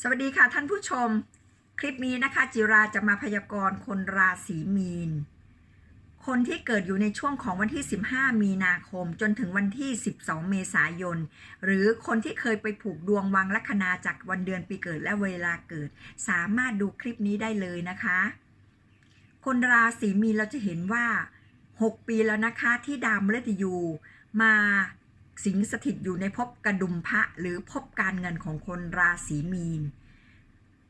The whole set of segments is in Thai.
สวัสดีค่ะท่านผู้ชม คลิปนี้นะคะ จิราจะมาพยากรณ์คนราศีมีน คนที่เกิดอยู่ในช่วงของวันที่ 15 มีนาคม จนถึงวันที่ 12 เมษายน หรือคนที่เคยไปผูกดวงวังลัคนาจากวันเดือนปีเกิดและเวลาเกิด สามารถดูคลิปนี้ได้เลยนะคะ คนราศีมีนเราจะเห็นว่า 6 ปีแล้วนะคะที่ดาวมฤตยูมา สิงสถิตอยู่ในภพกระดุมพระหรือภพการเงินของคนราศีมีน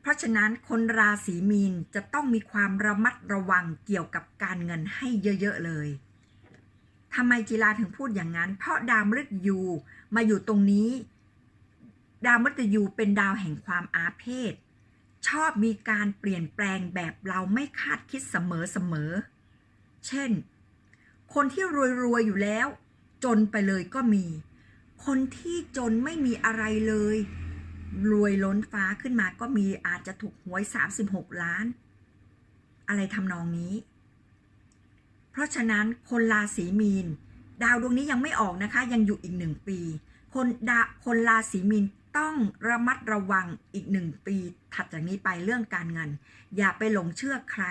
เพราะฉะนั้นคนราศีมีนจะต้องมีความระมัดระวังเกี่ยวกับการเงินให้เยอะ ๆ เลยทำไมจีราถึงพูดอย่างนั้น เพราะดาวมฤตยูมาอยู่ตรงนี้ ดาวมฤตยูเป็นดาวแห่งความอาเพศ ชอบมีการเปลี่ยนแปลงแบบเราไม่คาดคิดเสมอๆเช่น คนที่รวยๆอยู่แล้ว จนไปเลยก็มี คนที่จนไม่มีอะไรเลย รวยล้นฟ้าขึ้นมาก็มีอาจจะถูกหวย 36 ล้าน อะไรทำนองนี้ เพราะฉะนั้นคนราศีมีน ดาวดวงนี้ยังไม่ออกนะคะ ยังอยู่อีกหนึ่งปี คนดาคนราศีมีนต้องระมัดระวังอีกหนึ่งปี ถัดจากนี้ไปเรื่องการเงิน อย่าไปหลงเชื่อใคร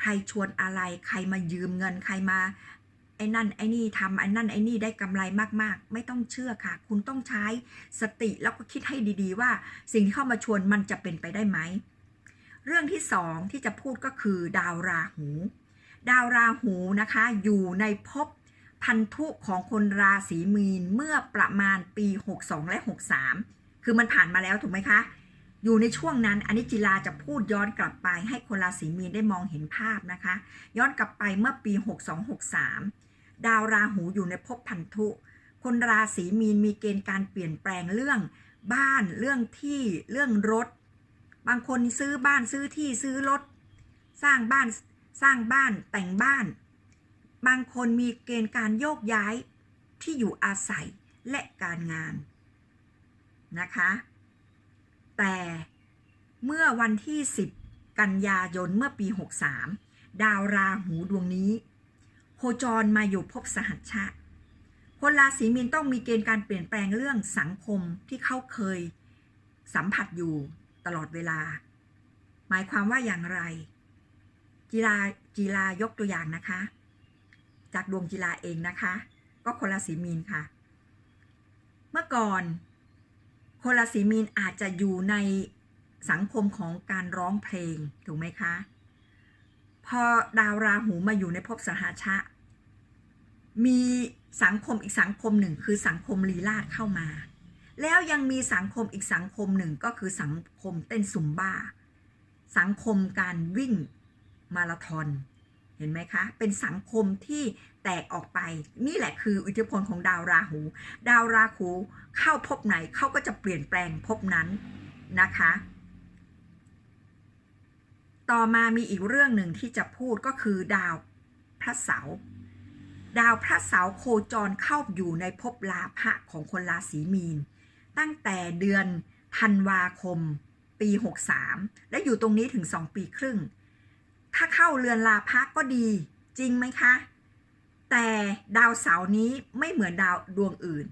ใครชวนอะไร ใครมายืมเงิน ใครมา ไอ้นั่นไอ้นี่ทำไอ้นั่นไอ้นี่ได้กำไรมากๆ ไม่ต้องเชื่อค่ะ คุณต้องใช้สติแล้วก็คิดให้ดีๆ ว่าสิ่งที่เข้ามาชวนมันจะเป็นไปได้ไหม เรื่องที่สองที่จะพูดก็คือดาวราหู ดาวราหูนะคะอยู่ในภพพันธุของคนราศีมีนเมื่อประมาณปี 62 และ 63 คือมันผ่านมาแล้วถูกไหมคะ อยู่ในช่วงนั้นอันนี้จิลาจะพูดย้อนกลับไปให้คนราศีมีนได้มองเห็นภาพนะคะ ย้อนกลับไปเมื่อปี 62-63 ดาวราหูอยู่ในภพพันธุ คนราศีมีนมีเกณฑ์การเปลี่ยนแปลงเรื่องบ้านเรื่องที่เรื่องรถ บางคนซื้อบ้านซื้อที่ซื้อรถ สร้างบ้านสร้างบ้านแต่งบ้าน บางคนมีเกณฑ์การโยกย้ายที่อยู่อาศัยและการงานนะคะ แต่เมื่อวันที่ 10 กันยายนเมื่อปี 63 ดาวราหูดวงนี้ โคจรมาอยู่ภพสหัชชะ คนราศีมีนต้องมีเกณฑ์การเปลี่ยนแปลงเรื่องสังคมที่เขาเคยสัมผัสอยู่ตลอดเวลา หมายความว่าอย่างไร จีราจีรายกตัวอย่างนะคะ จากดวงจีราเองนะคะ ก็คนราศีมีนค่ะ เมื่อก่อนคนราศีมีนอาจจะอยู่ในสังคมของการร้องเพลงถูกไหมคะ พอดาวราหูมาอยู่ในภพสหชะ มีสังคมอีกสังคมหนึ่งคือสังคมลีลาดเข้ามา แล้วยังมีสังคมอีกสังคมหนึ่งก็คือสังคมเต้นซุมบ้า สังคมการวิ่งมาราธอนเห็นไหมคะ เป็นสังคมที่แตกออกไป นี่แหละคืออิทธิพลของดาวราหู ดาวราหูเข้าพบไหนเขาก็จะเปลี่ยนแปลงพบนั้นนะคะ ต่อมามีอีกเรื่องหนึ่งที่จะพูดก็คือดาวพระเสาร์ดาวพระเสาร์โคจรเข้าอยู่ในภพลาภะของคนราศีมีน ตั้งแต่เดือนธันวาคม ปี 63 และอยู่ตรงนี้ถึง 2 ปีครึ่ง ถ้าเข้าเรือนลาภะก็ดีจริงไหมคะ แต่ดาวเสาร์นี้ไม่เหมือนดาวดวงอื่น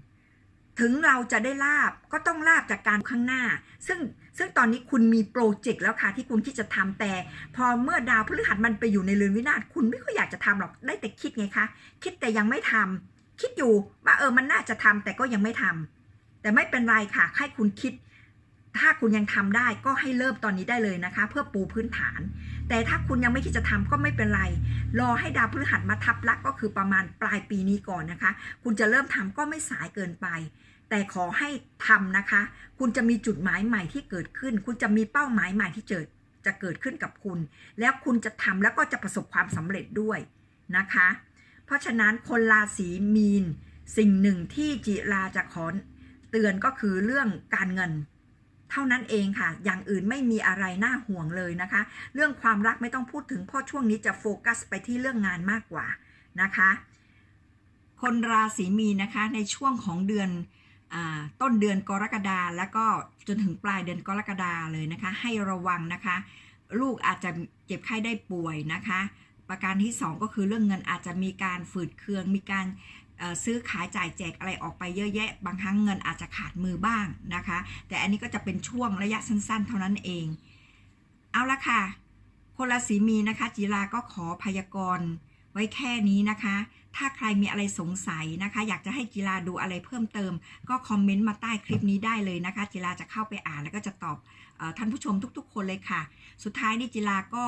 ถึงเราจะได้ลาบก็ต้องลาบจากการข้างหน้า ซึ่งซึ่งตอนนี้คุณมีโปรเจกต์แล้วค่ะที่คุณคิดจะทำแต่ พอเมื่อดาวพฤหัสมันไปอยู่ในเรือนวินาศคุณไม่ค่อยอยากจะทำหรอกได้แต่คิดไงคะคิดแต่ยังไม่ทำคิดอยู่ว่าเออมันน่าจะทำแต่ก็ยังไม่ทำแต่ไม่เป็นไรค่ะให้คุณคิด ถ้าคุณยังทำได้ก็ให้เริ่มตอนนี้ได้เลยนะคะ เพื่อปูพื้นฐาน แต่ถ้าคุณยังไม่คิดจะทำก็ไม่เป็นไร รอให้ดาวพฤหัสมาทับลักก็คือประมาณปลายปีนี้ก่อนนะคะ คุณจะเริ่มทำก็ไม่สายเกินไป แต่ขอให้ทำนะคะ คุณจะมีจุดหมายใหม่ที่เกิดขึ้น คุณจะมีเป้าหมายใหม่ที่เจอจะเกิดขึ้นกับคุณ แล้วคุณจะทำแล้วก็จะประสบความสำเร็จด้วยนะคะ เพราะฉะนั้นคนราศีมีน สิ่งหนึ่งที่จิราจะขอเตือนก็คือเรื่องการเงิน เท่านั้นเองค่ะ อย่างอื่นไม่มีอะไรน่าห่วงเลยนะคะ เรื่องความรักไม่ต้องพูดถึงเพราะช่วงนี้จะโฟกัสไปที่เรื่องงานมากกว่านะคะ คนราศีมีนนะคะในช่วงของเดือน ต้นเดือนกรกฎาแล้วก็จนถึงปลายเดือนกรกฎาเลยนะคะ ให้ระวังนะคะ ลูกอาจจะเจ็บไข้ได้ป่วยนะคะ ประการที่ 2 ก็คือเรื่องเงินอาจจะมีการฝืดเคือง มีการซื้อขายจ่ายแจกอะไรออกไปเยอะแยะ บางครั้งเงินอาจจะขาดมือบ้างนะคะ แต่อันนี้ก็จะเป็นช่วงระยะสั้นๆ เท่านั้นเอง เอาละค่ะ คนราศีมีนนะคะ จีราก็ขอพยากรณ์ ไว้แค่นี้นะคะ ถ้าใครมีอะไรสงสัยนะคะ อยากจะให้จีราดูอะไรเพิ่มเติม ก็คอมเมนต์มาใต้คลิปนี้ได้เลยนะคะจีราจะเข้าไปอ่านแล้วก็จะตอบอท่านผู้ชมทุกๆ คนเลยค่ะ สุดท้ายนี่จีราก็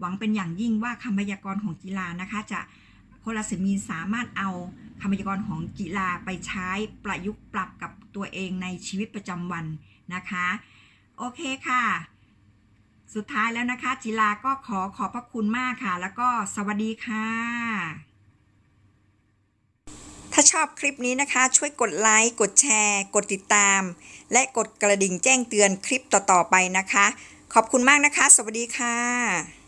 หวังเป็นอย่างยิ่งว่าคำพยากรณ์ของจีรานะคะ จะคนราศีมีนสามารถเอาคำพยากรณ์ของจีราไปใช้ประยุกต์ปรับกับตัวเองในชีวิตประจำวันนะคะ โอเคค่ะ สุดท้ายแล้วนะคะ จิลาก็ขอขอบพระคุณมากค่ะ แล้วก็สวัสดีค่ะ ถ้าชอบคลิปนี้นะคะ ช่วยกดไลค์กดแชร์ กดติดตาม และกดกระดิ่งแจ้งเตือนคลิปต่อๆไปนะคะ ขอบคุณมากนะคะ สวัสดีค่ะ